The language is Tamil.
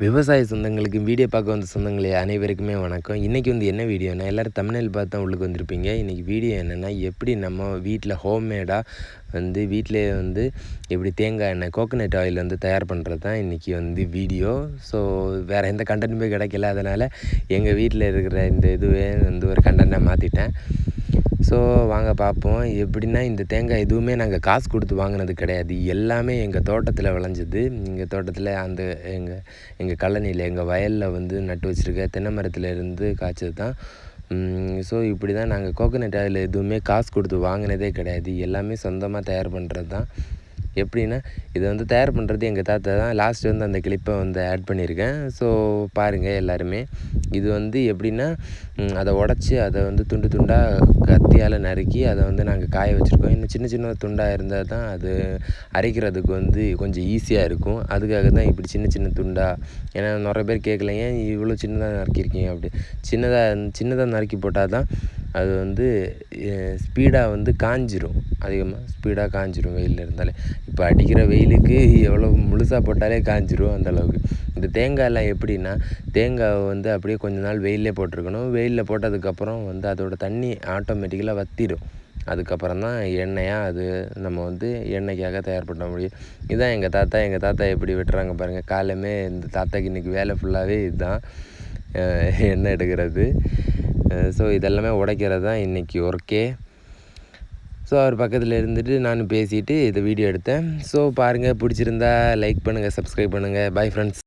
விவசாய சொந்தங்களுக்கு வீடியோ பார்க்க வந்த சொந்தங்களே அனைவருக்குமே வணக்கம். இன்றைக்கி வந்து என்ன வீடியோனா எல்லோரும் தமிழில் பார்த்தா உள்ளுக்கு வந்திருப்பீங்க. இன்றைக்கி வீடியோ என்னென்னா எப்படி நம்ம வீட்டில் ஹோம்மேடாக வந்து வீட்டிலே வந்து எப்படி தேங்காய் எண்ணெய் கோகோனட் ஆயில் வந்து தயார் பண்ணுறது தான் இன்றைக்கி வந்து வீடியோ. ஸோ வேறு எந்த கண்டென்ட்டுமே கிடைக்கல. அதனால் எங்கள் வீட்டில் இருக்கிற இந்த இதுவே வந்து ஒரு கண்டென்ட்டாக மாற்றிட்டேன் ஸோ வாங்க பார்ப்போம் எப்படின்னா இந்த தேங்காய் எதுவுமே நாங்கள் காசு கொடுத்து வாங்கினது கிடையாது. எல்லாமே எங்கள் தோட்டத்தில் விளைஞ்சது. எங்கள் தோட்டத்தில் அந்த எங்கள் எங்கள் கழனியில் எங்கள் வயலில் வந்து நட்டு வச்சுருக்க தென்னை மரத்தில் இருந்து காய்ச்சது தான். ஸோ இப்படி தான் நாங்கள் கோகோனட் ஆயில் எதுவுமே காசு கொடுத்து வாங்கினதே கிடையாது. எல்லாமே சொந்தமாக தயார் பண்ணுறது தான். எப்படின்னா இதை வந்து தயார் பண்ணுறது எங்கள் தாத்தா தான். லாஸ்ட் வந்து அந்த கிளிப்பை வந்து ஆட் பண்ணியிருக்கேன் ஸோ பாருங்கள் எல்லாருமே. இது வந்து எப்படின்னா அதை உடச்சி அதை வந்து துண்டு துண்டாக கத்தியால் நறுக்கி அதை வந்து நாங்கள் காய வச்சுருக்கோம். இன்னும் சின்ன சின்ன துண்டாக இருந்தால் தான் அது அரைக்கிறதுக்கு வந்து கொஞ்சம் ஈஸியாக இருக்கும். அதுக்காக தான் இப்படி சின்ன சின்ன துண்டாக ஏன்னா நிறைய பேர் கேட்கல ஏன் இவ்வளோ சின்னதாக நறுக்கியிருக்கீங்க? அப்படி. சின்னதாக சின்னதாக நறுக்கி போட்டால் தான் அது வந்து ஸ்பீடாக வந்து காஞ்சிரும். அதிகமாக ஸ்பீடாக காஞ்சிரும் வெயிலில் இருந்தாலே. இப்போ அடிக்கிற வெயிலுக்கு எவ்வளோ முழுசாக போட்டாலே காஞ்சிரும் அந்தளவுக்கு இந்த தேங்காயெல்லாம் எப்படின்னா தேங்காய் வந்து அப்படியே கொஞ்ச நாள் வெயிலே போட்டிருக்கணும். வெயிலில் போட்டதுக்கப்புறம் வந்து அதோடய தண்ணி ஆட்டோமேட்டிக்கலாக வற்றிடும் அதுக்கப்புறம் தான் எண்ணெயாக அது நம்ம வந்து எண்ணெய்க்காக தயார் பண்ண முடியும். இதுதான் எங்கள் தாத்தா எங்கள் தாத்தா எப்படி வெட்டுறாங்க பாருங்கள் காலமே இந்த தாத்தாக்கு இன்றைக்கி வேலை ஃபுல்லாகவே இதுதான் எண்ணெய் எடுக்கிறது. ஸோ இதெல்லாமே உடைக்கிறது தான் இன்றைக்கி ஒர்க்கே ஸோ அவர் பக்கத்தில் இருந்துட்டு நான் பேசிவிட்டு இதை வீடியோ எடுத்தேன். ஸோ பாருங்கள் பிடிச்சிருந்தா லைக் பண்ணுங்கள் சப்ஸ்கிரைப் பண்ணுங்கள் பாய் ஃப்ரெண்ட்ஸ்